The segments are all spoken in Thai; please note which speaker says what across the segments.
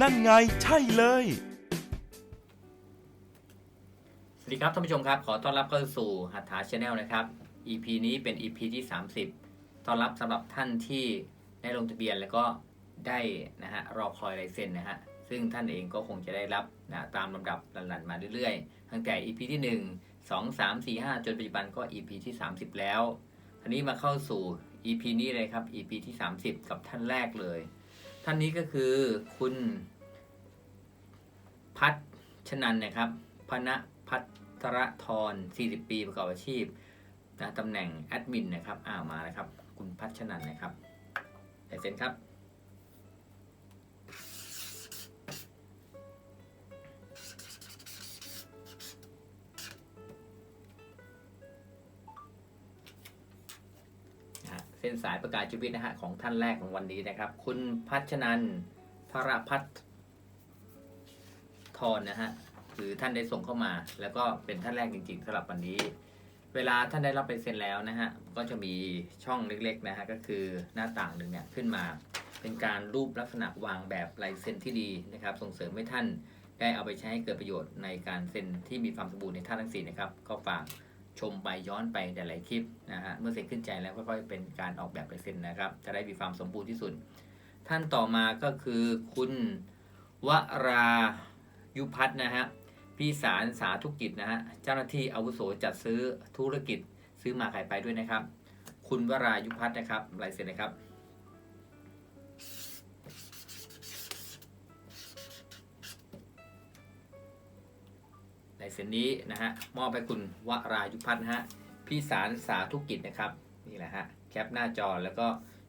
Speaker 1: นั่นไงใช่เลย
Speaker 2: สวัสดีครับท่านผู้ชมครับ ขอต้อนรับเข้าสู่หัตถาชาแนลนะครับ EP นี้เป็น EP ที่ 30 ต้อนรับสำหรับท่านที่ได้ลงทะเบียนแล้วก็ได้นะฮะรอคอยลายเซ็นนะฮะซึ่งท่านเองก็คงจะได้รับนะตามลำดับหลั่นๆมาเรื่อยๆ ตั้งแต่ EP ที่ 1 2 3 4 5 จนปัจจุบันก็ EP ที่ 30 แล้วทีนี้มาเข้าสู่ EP นี้เลยครับ EP ที่ 30 กับท่านแรกเลย ท่านนี้ก็คือคุณ พัฒชนันนะครับพณพัทรทร40 ปีประกอบอาชีพนะตำแหน่งแอดมินนะครับอ่าวมานะครับ คุณพัฒชนันนะครับลายเซ็นครับ เส้นสายประกาศชีวิตนะฮะของท่านแรกของวันนี้นะครับ คุณพัชนันพระพัฒ ทรนะฮะคือท่านได้ส่งเข้ามา แล้วก็เป็นท่านแรกจริงๆสำหรับวันนี้ เวลาท่านได้รับไปเซ็นแล้วนะฮะก็จะมีช่องเล็กๆนะฮะก็คือหน้าต่างหนึ่งเนี่ยขึ้นมา เป็นการรูปลักษณะวางแบบลายเซ็นที่ดีนะครับ ส่งเสริมให้ท่านได้เอาไปใช้ให้เกิดประโยชน์ในการเซ็นที่มีความสมบูรณ์ในท่านทั้งสี่นะครับก็ฝากชมไปย้อนไปแต่หลายคลิปนะฮะเมื่อเสร็จขึ้นใจแล้วค่อยๆเป็นการออกแบบลายเซ็นนะครับ จะได้มีความสมบูรณ์ที่สุด ท่านต่อมาก็คือคุณวรา ยุพัฒน์นะฮะพี่สารสาธุกิจนะฮะเจ้าหน้าที่อาวุโสจัดซื้อธุรกิจซื้อมาขายไปด้วยนะครับ คุณวรายุพัฒน์นะครับลายเซ็นนะครับ ลายเซ็นนี้นะฮะมอบให้คุณวรายุพัฒน์นะฮะพี่สารสาธุกิจนะครับนี่แหละฮะแคปหน้าจอแล้วก็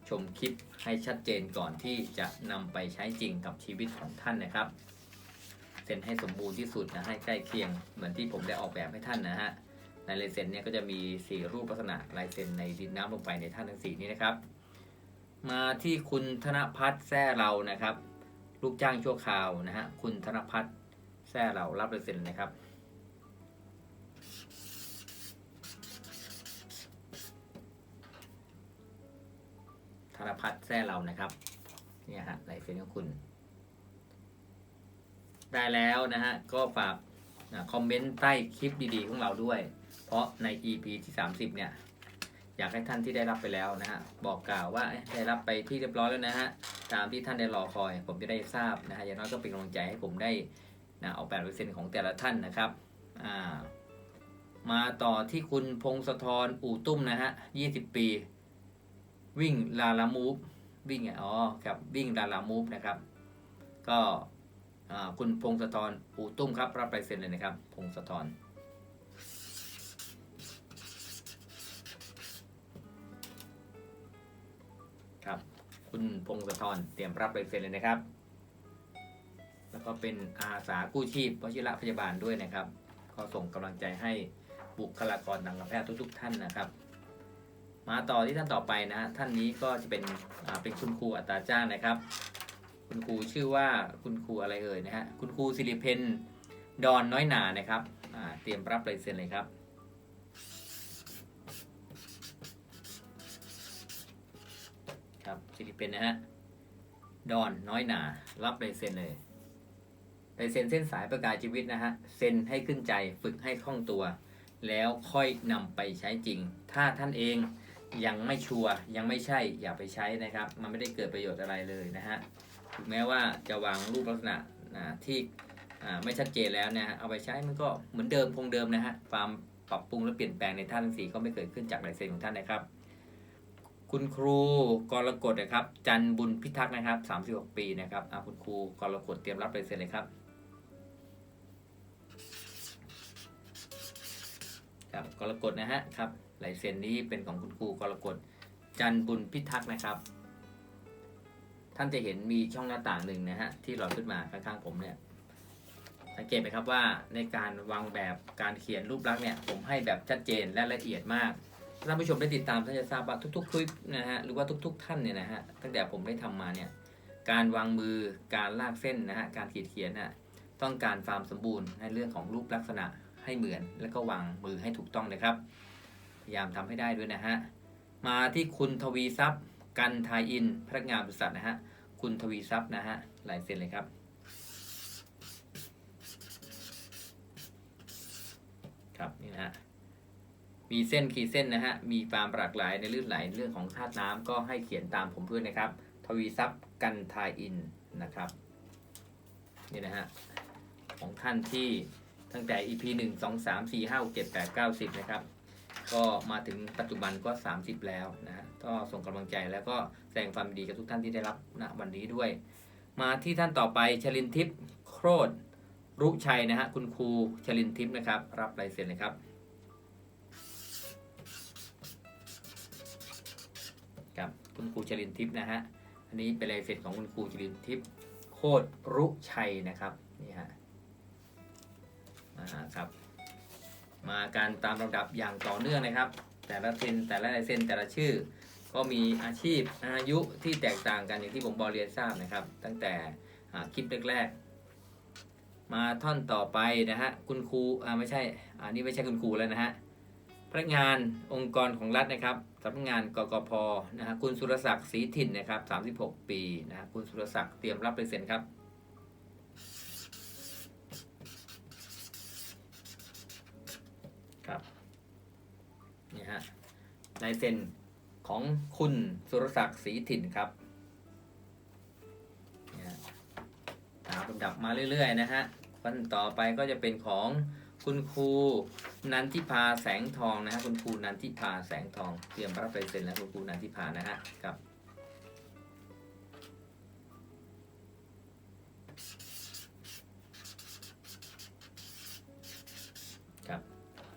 Speaker 2: ชมคลิปให้ชัดเจนก่อนที่จะนำไปใช้จริงกับชีวิตของท่านนะครับ ซ็นให้สมบูรณ์ที่สุดนะให้ใกล้เคียงเหมือนที่ผมได้ออกแบบให้ท่านนะฮะในลายเซ็นเนี่ยก็จะมีสี่รูปลักษณะลายเซ็นในดินน้ำลงไปในท่านทั้งสี่นี้นะครับ มาที่คุณธนพัฒน์แซ่เรานะครับ ลูกจ้างชั่วคราวนะฮะคุณธนพัฒน์แซ่เรารับลายเซ็นนะครับธนพัฒน์แซ่เรานะครับเนี่ยฮะลายเซ็นของคุณ ได้แล้วนะฮะ ก็ฝากนะคอมเมนต์ใต้คลิปดีๆของเราด้วย เพราะใน EP ที่ 30 เนี่ย อยากให้ท่านที่ได้รับไปแล้วนะฮะ บอกกล่าวว่าได้รับไปที่เรียบร้อยแล้วนะฮะ ตามที่ท่านได้รอคอย ผมจะได้ทราบนะฮะอย่างน้อยก็เป็นกำลังใจให้ผมได้นะออกแบบเปอร์เซ็นต์ของแต่ละท่านนะครับอ่ามาต่อที่คุณพงศธรอู่ตุ้มนะฮะ 20 ปี วิ่งลาลามูฟวิ่งอ๋อครับวิ่งลาลามูฟนะครับ ก็ คุณพงศธรอูตุ้มครับ รับลายเซ็นเลยนะครับ พงศธรครับ คุณพงศธรเตรียมรับลายเซ็นเลยนะครับ แล้วก็เป็นอาสากู้ชีพวชิระพยาบาลด้วยนะครับ ก็ส่งกำลังใจให้บุคลากรทางการแพทย์ทุก ๆ ท่านนะครับ มาต่อที่ท่านต่อไปนะฮะท่านนี้ก็จะเป็นเป็นคุณครูอัตราจ้างนะครับ คุณครูชื่อว่าคุณครูอะไรเอ่ยนะฮะคุณครูสิริเพนดอนน้อยหนานะครับเตรียมรับลายเซ็นเลยครับครับสิริเพนนะฮะดอนน้อยหนารับลายเซ็นเลยลายเซ็นเส้นสายประกาศชีวิตนะฮะเซ็นให้ขึ้นใจฝึกให้คล่องตัว แล้วค่อยนำไปใช้จริง ถ้าท่านเองยังไม่ชัวร์ยังไม่ใช่อย่าไปใช้นะครับ มันไม่ได้เกิดประโยชน์อะไรเลยนะฮะ ถึงแม้ว่าจะวางรูปลักษณะที่ไม่ชัดเจนแล้วนะฮะเอาไปใช้มันก็เหมือนเดิมคงเดิมนะฮะความปรับปรุงและเปลี่ยนแปลงในท่านทั้งสีก็ไม่เกิดขึ้นจากลายเซ็นของท่านนะครับ คุณครูกรกฎนะครับ จันบุญพิทักษ์นะครับ 36 ปีนะครับอ่าคุณครูกรกฎเตรียมรับลายเซ็นเลยครับครับกรกฎนะฮะครับลายเซ็นนี้เป็นของคุณครูกรกฎจันบุญพิทักษ์นะครับ ท่านจะเห็นมีช่องหน้าต่างหนึ่งนะฮะที่หลอดขึ้นมาข้างๆผมเนี่ยสังเกตไหมครับว่าในการวางแบบการเขียนรูปลักษณ์เนี่ยผมให้แบบชัดเจนและละเอียดมากท่านผู้ชมได้ติดตามท่านจะทราบว่าทุกๆคลิปนะฮะหรือว่าทุก ๆ ท่านเนี่ยนะฮะตั้งแต่ผมได้ทำมาเนี่ยการวางมือการลากเส้นนะฮะการขีดเขียนน่ะต้องการความสมบูรณ์ในเรื่องของรูปลักษณะให้เหมือน แล้วก็วางมือให้ถูกต้องนะครับ พยายามทำให้ได้ด้วยนะฮะมาที่คุณทวีทรัพย์ กันทายอินพนักงานบริษัทนะฮะคุณทวีทรัพย์นะฮะหลายเซ็นเลยครับครับนี่นะฮะมีเส้นขีดเส้นนะฮะมีความหลากหลายในลื่นไหลเรื่องของธาตุน้ำก็ให้เขียนตามผมเพื่อนนะครับ ทวีทรัพย์กันทายอินนะครับนี่นะฮะของท่านที่ตั้งแต่ EP 1 2 3 4 5 6 7 8 9 10 นะครับ ก็มาถึงปัจจุบันก็ 30 แล้วนะฮะก็ส่งกำลังใจแล้วก็แสดงความดีกับทุกท่านที่ได้รับณวันนี้ด้วย มาที่ท่านต่อไปชลินทิพย์โครดรุชัยนะฮะคุณครูชลินทิพย์นะครับ รับลายเซ็นเลยครับครับคุณครูชลินทิพย์นะฮะอันนี้เป็นลายเซ็นของคุณครูชลินทิพย์โคดรุชัยนะครับนี่ฮะอ่าครับ มาการตามลำดับอย่างต่อเนื่องนะครับ แต่ละเซนแต่ละลายเซนแต่ละชื่อ ก็มีอาชีพอายุที่แตกต่างกันอย่างที่ผมบอเรียนทราบนะครับ ตั้งแต่คลิปแรกๆ มาท่อนต่อไปนะฮะคุณครูอ่าไม่ใช่อันนี้ไม่ใช่คุณครูแล้วนะฮะพนักงานองค์กรของรัฐนะครับสำนักงานกกพนะฮะคุณสุรศักดิ์ศรีถิ่นนะครับ36 ปีนะฮะคุณสุรศักดิ์เตรียมรับลายเซ็นครับนี่ฮะ ลายเซ็นของคุณสุรศักดิ์ศรีถิ่นครับตามลำดับมาเรื่อย ๆ นะฮะวันต่อไปก็จะเป็นของคุณครูนันทิพาแสงทองนะฮะคุณครูนันทิพาแสงทองเตรียมรับลายเซ็นแล้วคุณครูนันทิพานะฮะครับ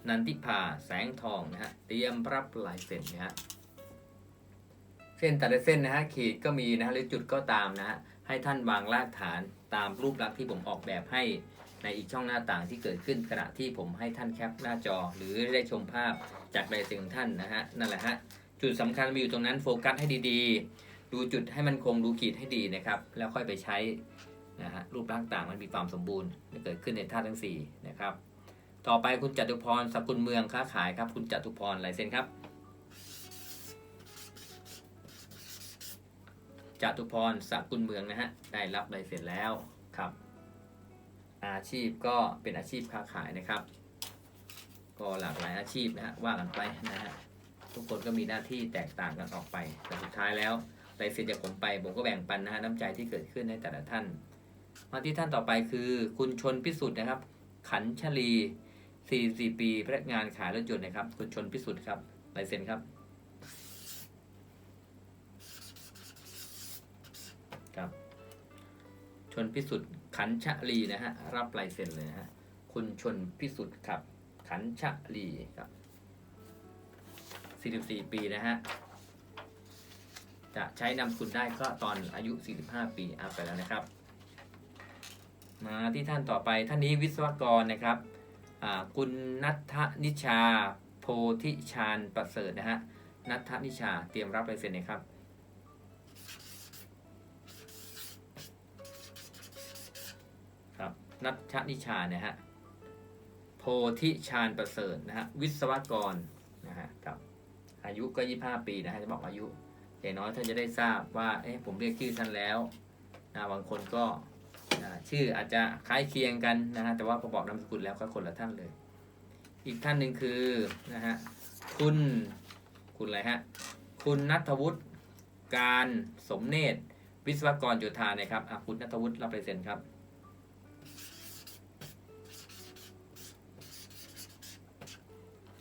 Speaker 2: นันทิพาแสงทองนะฮะเตรียมรับลายเซ็นนะฮะเส้นแต่ละเส้นนะฮะขีดก็มีนะฮะหรือจุดก็ตามนะฮะให้ท่านวางรากฐานตามรูปลักษณ์ที่ผมออกแบบให้ในอีกช่องหน้าต่างที่เกิดขึ้นขณะที่ผมให้ท่านแคปหน้าจอ หรือได้ชมภาพจากลายเซ็นของท่านนะฮะนั่นแหละฮะจุดสำคัญมีอยู่ตรงนั้นโฟกัสให้ดีๆ ดูจุดให้มันคงดูขีดให้ดีนะครับแล้วค่อยไปใช้นะฮะรูปลักษณ์ต่างมันมีความสมบูรณ์เกิดขึ้นในธาตุทั้งสี่นะครับ ต่อไปคุณจตุพรสกุลเมืองค้าขายครับ คุณจตุพรลายเซ็นครับจตุพรสกุลเมืองนะฮะได้รับลายเซ็นแล้วครับ อาชีพก็เป็นอาชีพค้าขายนะครับ ก็หลากหลายอาชีพนะฮะว่ากันไปนะฮะทุกคนก็มีหน้าที่แตกต่างกันออกไปแต่สุดท้ายแล้วลายเซ็นจากผมไปผมก็แบ่งปันนะฮะน้ำใจที่เกิดขึ้นให้แต่ละท่าน มาที่ท่านต่อไปคือ คุณชนพิสุทธิ์นะครับ ขันชลี 44 ปีพนักงานขายรถยนต์นะครับคุณชนพิสุทธิ์ครับลายเซ็นครับครับ ชนพิสุทธิ์ขันชะลีนะฮะรับลายเซ็นเลยนะฮะคุณชนพิสุทธิ์ครับ ขันชะลีครับ44 ปีนะฮะจะใช้นำคุณได้ก็ตอนอายุ 45 ปีอัพไปแล้วนะครับ มาที่ท่านต่อไปท่านนี้วิศวกรนะครับ คุณนัทนิชาโพธิชาญประเสริฐนะฮะนัทนิชาเตรียมรับลายเซ็นนะครับครับนัทนิชาเนี่ยฮะโพธิชาญประเสริฐนะฮะวิศวกรนะฮะครับอายุก็ 25 ปีนะฮะจะบอกอายุอย่างน้อยท่านจะได้ทราบว่าเอ๊ะผมเรียกชื่อท่านแล้วนะบางคนก็ ชื่ออาจจะคล้ายเคียงกันนะฮะแต่ว่าพอบอกนามสกุลแล้วก็คนละท่านเลย อีกท่านหนึ่งคือนะฮะคุณคุณอะไรฮะคุณนัทวุฒิการสมเนตรวิศวกรโยธานะครับอะคุณนัทวุฒิรับลายเซ็นครับ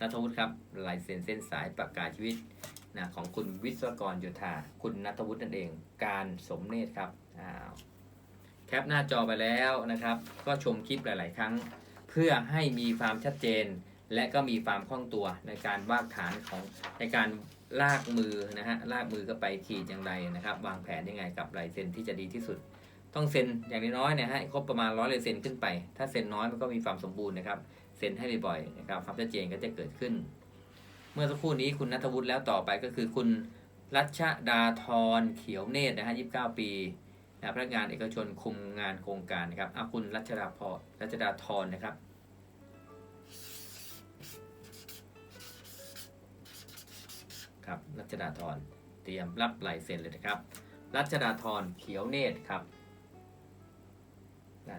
Speaker 2: นัทวุฒิครับลายเซ็นเส้นสายประกาศชีวิตนะของคุณวิศวกรโยธา คุณนัทวุฒินั่นเอง การสมเนตรครับอ้าว แคปหน้าจอไปแล้วนะครับ ก็ชมคลิปหลาย ๆ ครั้ง เพื่อให้มีความชัดเจน และก็มีความคล่องตัวในการวากฐานของในการลากมือนะฮะลากมือเข้าไปขีดอย่างไรนะครับ วางแผนยังไงกับลายเซ็นที่จะดีที่สุด ต้องเซ็นอย่างน้อยๆเนี่ยฮะครบประมาณร้อยลายเซ็นขึ้นไป ถ้าเซ็นน้อยมันก็มีความสมบูรณ์นะครับเซ็นให้บ่อยๆนะครับความชัดเจนก็จะเกิดขึ้น เมื่อสักครู่นี้คุณนัทวุฒิแล้วต่อไปก็คือคุณรัชดาธรเขียวเนตรนะฮะ29ปี พนักงานเอกชนคุมงานโครงการนะครับอาคุณรัชดาพรรัชดาธรนะครับครับรัชดาธรเตรียมรับลายเซ็นเลยนะครับ รัชดาธรเขียวเนตรครับ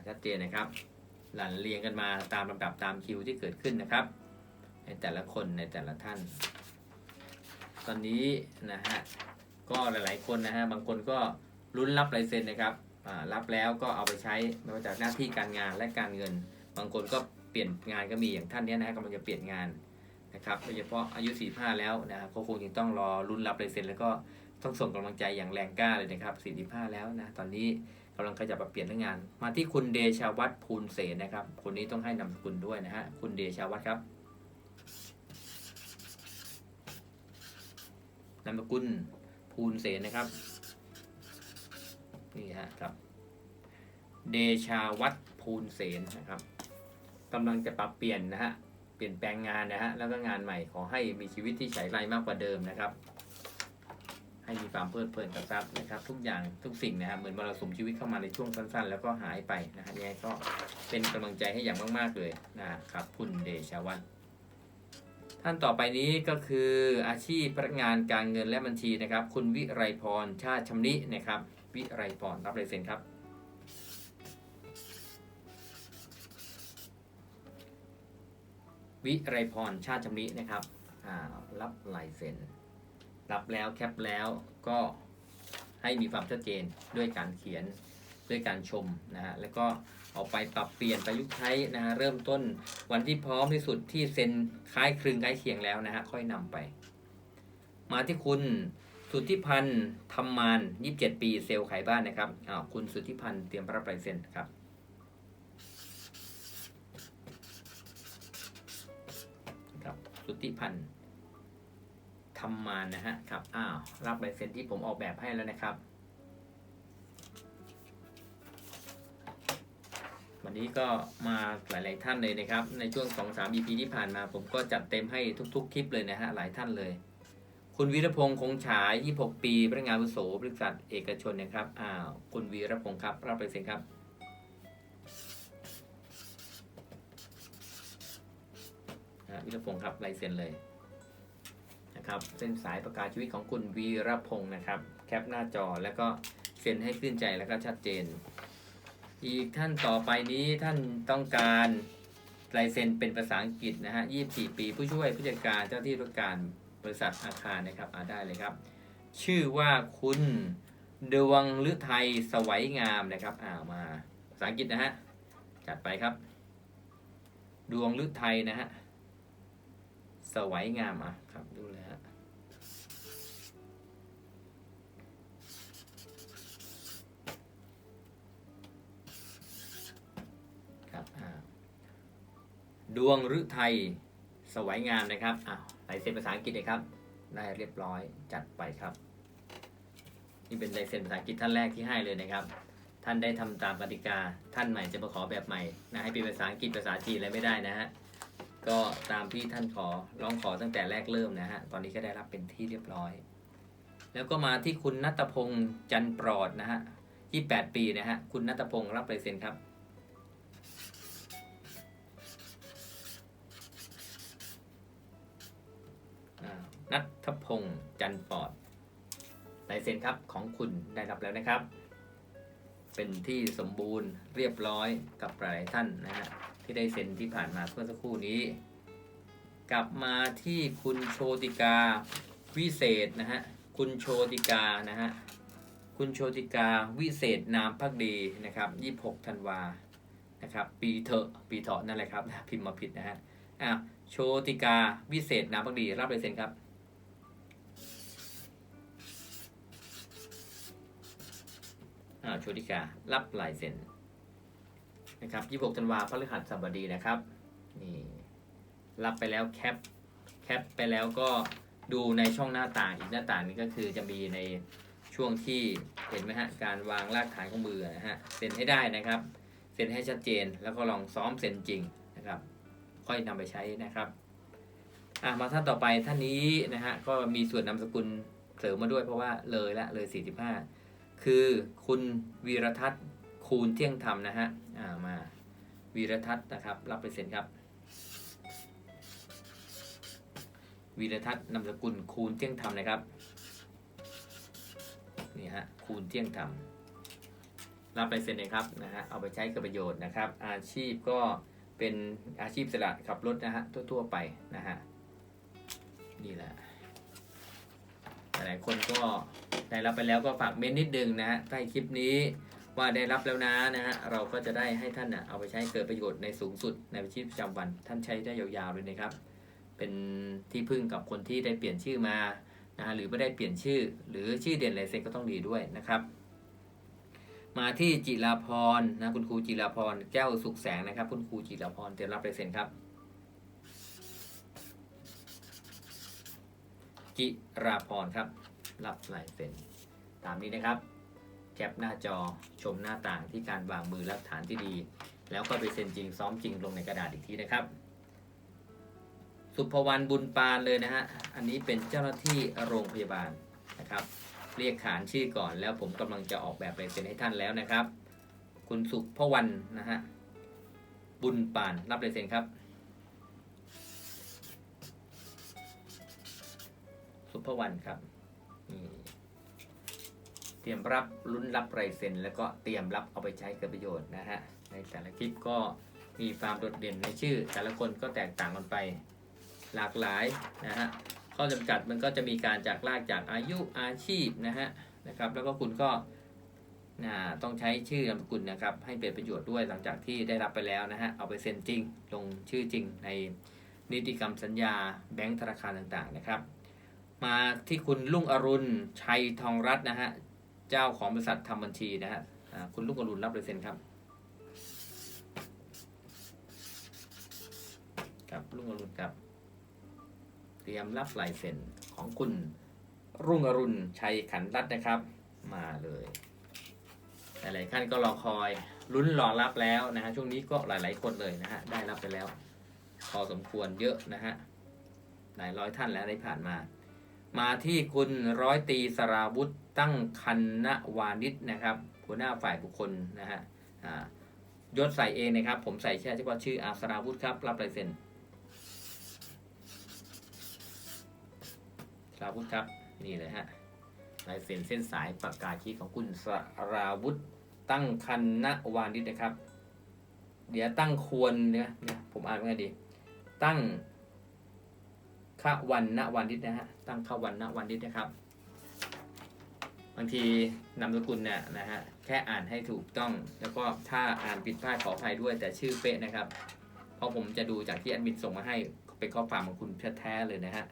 Speaker 2: ชัดเจนนะครับ หลั่นเรียงกันมาตามลำดับตามคิวที่เกิดขึ้นนะครับ ในแต่ละคนในแต่ละท่าน ตอนนี้นะฮะก็หลายๆคนนะฮะบางคนก็ ลุ้นรับลายเซ็นนะครับรับแล้วก็เอาไปใช้ไม่ว่าจากหน้าที่การงานและการเงิน บางคนก็เปลี่ยนงานก็มีอย่างท่านนี้นะกำลังจะเปลี่ยนงานนะครับโดยเฉพาะอายุ 45 แล้วนะครับคงยังต้องรอลุ้นรับลายเซ็นแล้วก็ต้องส่งกำลังใจอย่างแรงกล้าเลยนะครับ 45 แล้วนะตอนนี้กำลังขยับมาเปลี่ยนเรื่องงาน มาที่คุณเดชาวัฒน์ภูลเสนนะครับ คนนี้ต้องให้นามสกุลด้วยนะฮะคุณเดชาวัฒน์ครับนามสกุลภูลเสนนะครับ นี่ฮะครับ เดชาวัฒภูลเสนนะครับกำลังจะปรับเปลี่ยนนะฮะเปลี่ยนแปลงงานนะฮะแล้วก็งานใหม่ขอให้มีชีวิตที่ใช้ไรมากกว่าเดิมนะครับ ให้มีความเพลิดเพลินกับทรัพย์นะครับ ทุกอย่างทุกสิ่งนะฮะเหมือนมรสุมชีวิตเข้ามาในช่วงสั้น ๆ แล้วก็หายไปนะฮะยังไงก็เป็นกำลังใจให้อย่างมาก ๆเลยนะครับ คุณเดชาวัฒน์ท่านต่อไปนี้ก็คืออาชีพพนักงานการเงินและบัญชีนะครับ คุณวิไรพรชาติชำนินะครับ วิไรพรรับลายเซ็นครับ วิไรพรชาติชำนินะครับรับลายเซ็นรับแล้วแคปแล้วก็ให้มีความชัดเจนด้วยการเขียนด้วยการชมนะฮะแล้วก็เอาไปปรับเปลี่ยนประยุกต์ใช้นะฮะเริ่มต้นวันที่พร้อมที่สุดที่เซ็นคล้ายคลึงคล้เคียงแล้วนะฮะค่อยนำไป มาที่คุณ สุทธิพันธ์ธรรมาน27ปีเซลล์ขายบ้านนะครับอ้าวคุณสุทธิพันธ์เตรียมรับลายเซ็นครับครับสุทธิพันธ์ทำมานะฮะครับอ้าวรับใบเซ็นที่ผมออกแบบให้แล้วนะครับ วันนี้ก็มาหลาย ๆ ท่านเลยนะครับ ในช่วง2-3 EP ที่ผ่านมา ผมก็จัดเต็มให้ทุก ๆ คลิปเลยนะฮะหลายท่านเลย คุณวีรพงษ์คงฉาย 26 ปี พนักงานวุโสบริษัทเอกชนนะครับ อ้าว คุณวีรพงษ์ครับ รับใบเซ็นครับวิรพงศ์ครับลายเซ็นเลยนะครับ เส้นสายประกาศชีวิตของคุณวีรพงศ์นะครับ แคปหน้าจอแล้วก็เซ็นให้ขึ้นใจแล้วก็ชัดเจน อีกท่านต่อไปนี้ท่านต้องการลายเซ็นเป็นภาษาอังกฤษนะฮะ 24 ปี ผู้ช่วยผู้จัดการเจ้าที่ราชการ บริษัทอาคารนะครับอ่าได้เลยครับ ชื่อว่าคุณดวงฤทัยสวัยงามนะครับอ่ามาภาษาอังกฤษนะฮะจัดไปครับ ดวงฤทัยนะฮะสวัยงามอะครับดูเลยฮะครับอ่าดวงฤทัยสวัยงามนะครับอ้าว ลายเซ็นภาษาอังกฤษเลยครับ ได้เรียบร้อยจัดไปครับ นี่เป็นลายเซ็นภาษาอังกฤษท่านแรกที่ให้เลยนะครับ ท่านได้ทำตามกติกา ท่านใหม่จะมาขอแบบใหม่นะให้เป็นภาษาอังกฤษภาษาจีนอะไรไม่ได้นะฮะ ก็ตามที่ท่านขอร้องขอตั้งแต่แรกเริ่มนะฮะ ตอนนี้ก็ได้รับเป็นที่เรียบร้อย แล้วก็มาที่คุณนัตพงษ์จันปลอดนะฮะ28 ปีนะฮะ คุณนัตพงษ์รับลายเซ็นครับ นัทพงษ์จันปอดลายเซ็นครับของคุณได้รับแล้วนะครับ เป็นที่สมบูรณ์เรียบร้อยกับหลายท่านนะฮะที่ได้เซ็นที่ผ่านมาเมื่อสักครู่นี้ กลับมาที่คุณโชติกาวิเศษนะฮะคุณโชติกานะฮะคุณโชติกาวิเศษนามพักดีนะครับ 26ธันวานะครับ ปีเถอะปีเถาะนั่นแหละครับพิมพ์มาผิดนะฮะอะ โชติกา วิเศษนามพักดี รับลายเซ็นครับ อ่าโชติกา รับลายเซ็นนะครับ 26ธันวาพฤหัสบดีนะครับ นี่ รับไปแล้วแคป แคปไปแล้วก็ดูในช่องหน้าต่าง อีกหน้าต่างนี้ก็คือจะมีในช่วงที่เห็นไหมฮะ การวางรากฐานของมือนะฮะ เซ็นให้ได้นะครับ เซ็นให้ชัดเจน แล้วก็ลองซ้อมเซ็นจริงนะครับ ค่อยนำไปใช้นะครับอะมาท่านต่อไปท่านนี้นะฮะก็มีส่วนนามสกุลเสริมมาด้วยเพราะว่าเลยละเลย 45 คือคุณวีรทัศน์คูณเที่ยงธรรมนะฮะอ่ามาวีรทัศน์นะครับ รับไปเซ็นครับวีรทัศน์นามสกุลคูณเที่ยงธรรมนะครับนี่ฮะคูณเที่ยงธรรมรับไปเซ็นเลยครับนะฮะเอาไปใช้กับประโยชน์นะครับ อาชีพก็ เป็นอาชีพอิสระขับรถนะฮะทั่วๆไปนะฮะนี่แหละหลายคนก็ได้รับไปแล้วก็ฝากเม้นนิดนึงนะฮะใต้คลิปนี้ว่าได้รับแล้วนะนะฮะเราก็จะได้ให้ท่านนะเอาไปใช้เกิดประโยชน์ในสูงสุดในชีวิตประจำวัน ท่านใช้ได้ยาวๆเลยนะครับ เป็นที่พึ่งกับคนที่ได้เปลี่ยนชื่อมานะฮะหรือไม่ได้เปลี่ยนชื่อ หรือชื่อเด่นลายเซ็นก็ต้องดีด้วยนะครับ มาที่จิราพรนะคุณครูจิราพรแก้วสุขแสงนะครับ คุณครูจิราพรเตรียมรับลายเซ็นครับ จิราพรครับ รับลายเซ็นตามนี้นะครับ แคปหน้าจอชมหน้าต่างที่การวางมือหลักฐานที่ดี แล้วก็ไปเซ็นจริงซ้อมจริงลงในกระดาษอีกทีนะครับ สุภวรรณบุญปานเลยนะฮะอันนี้เป็นเจ้าหน้าที่โรงพยาบาลนะครับ เรียกขานชื่อก่อน แล้วผมกำลังจะออกแบบลายเซ็นให้ท่านแล้วนะครับ คุณสุภวรรณนะฮะบุญปานรับลายเซ็นครับ สุภวรรณครับเตรียมรับลุ้นรับลายเซ็นแล้วก็เตรียมรับเอาไปใช้เกิดประโยชน์นะฮะในแต่ละคลิปก็มีความโดดเด่นในชื่อ แต่ละคนก็แตกต่างกันไปหลากหลายนะฮะ ข้อจำกัดมันก็จะมีการจากลากจากอายุอาชีพนะฮะนะครับ แล้วก็คุณก็นะต้องใช้ชื่อนามสกุลนะครับ ให้เป็นประโยชน์ด้วยหลังจากที่ได้รับไปแล้วนะฮะเอาไปเซ็นจริง ลงชื่อจริงในนิติกรรมสัญญาแบงก์ธนาคารต่างๆนะครับ มาที่คุณลุงอรุณชัยทองรัตน์นะฮะเจ้าของบริษัททำบัญชีนะฮะคุณลุงอรุณรับเลยเซ็นครับครับลุงอรุณครับ เตรียมรับลายเซ็นของคุณรุ่งอรุณชัยขันรัตน์นะครับ มาเลยหลายๆท่านก็รอคอยลุ้นรอรับแล้วนะฮะช่วงนี้ก็หลาย ๆ คนเลยนะฮะได้รับไปแล้ว พอสมควรเยอะนะฮะหลายร้อยท่านแล้วได้ผ่านมา มาที่คุณร้อยตีสราวุธตั้งคันนวานิชนะครับหัวหน้าฝ่ายบุคคลนะฮะอ่ายศใส่เองนะครับ ผมใส่แค่เฉพาะชื่ออาสราวุธครับ รับลายเซ็น ราวุธครับ นี่เลยฮะลายเซ็นเส้นสายปากกาคีของคุณสราวุธตั้งคันนวานิชนะครับ เดี๋ยวตั้งควรเนี่ยผมอ่านว่าไงดี ตั้งขวันณวันนิดนะฮะตั้งขวันณวันนิดนะครับ บางทีนามสกุลเนี่ยนะฮะแค่อ่านให้ถูกต้อง แล้วก็ถ้าอ่านผิดพลาดขออภัยด้วย แต่ชื่อเป๊ะนะครับ เพราะผมจะดูจากที่แอดมินส่งมาให้เป็นข้อความของคุณแท้ๆเลยนะฮะ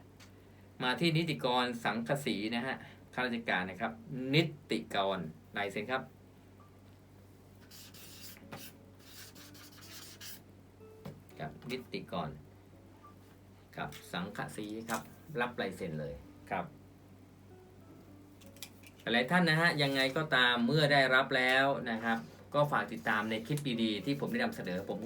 Speaker 2: มาที่นิติกรสังกสีนะฮะข้าราชการนะครับ นิติกรลายเซ็นครับ กับนิติกรกับสังกสีครับ รับลายเซ็นเลยครับหลายท่านนะฮะยังไงก็ตามเมื่อได้รับแล้วนะครับ ก็ฝากติดตามในคลิปดีๆที่ผมได้นำเสนอผม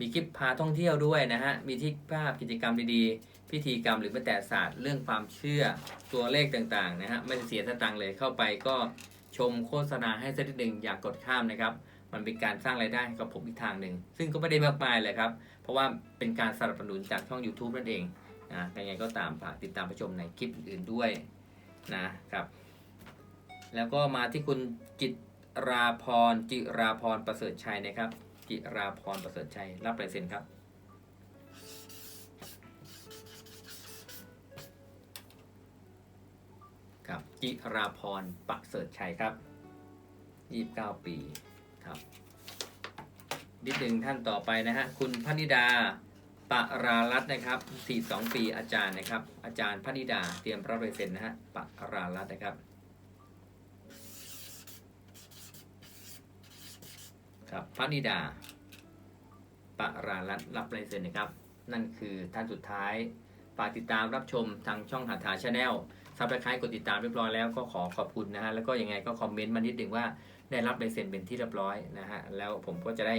Speaker 2: มีคลิปพาท่องเที่ยวด้วยนะฮะมีที่ภาพกิจกรรมดีๆ พิธีกรรมหรือแม้แต่ศาสตร์เรื่องความเชื่อตัวเลขต่างๆนะฮะไม่เสียสตังค์เลยเข้าไปก็ชมโฆษณาให้สักนิดหนึ่งอย่ากกดข้ามนะครับ มันเป็นการสร้างรายได้กับผมอีกทางหนึ่ง ซึ่งก็ไม่ได้มากมายเลยครับ เพราะว่าเป็นการสนับสนุนจากช่อง YouTube นั่นเองนะยังไงก็ตามฝากติดตามไปชมในคลิปอื่นๆด้วยนะครับ แล้วก็มาที่คุณจิตราพรจิราพรประเสริฐชัยนะครับ จิราพรประเสริฐชัยรับลายเซ็นครับ ครับจิราพรประเสริฐชัยครับ29ปีครับนิดหนึ่งท่านต่อไปนะฮะคุณพนิดาปะรารัตนะครับ42ปีอาจารย์นะครับ อาจารย์พนิดาเตรียมรับลายเซ็นนะฮะปะรารัตนะครับครับพนิดาปะรารัตรับลายเซ็นนะครับ นั่นคือท่านสุดท้ายฝากติดตามรับชมทางช่องหาถาชาแนล ซับสไครต์กดติดตามเรียบร้อยแล้วก็ขอขอบคุณนะฮะ แล้วก็ยังไงก็คอมเมนต์มานิดหนึ่งว่าได้รับลายเซ็นเป็นที่เรียบร้อยนะฮะ แล้วผมก็จะได้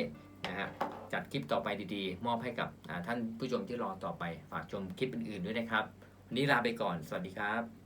Speaker 2: นะฮะจัดคลิปต่อไปดีๆ มอบให้กับท่านผู้ชมที่รอต่อไป ฝากชมคลิปอื่นๆด้วยนะครับ วันนี้ลาไปก่อน สวัสดีครับ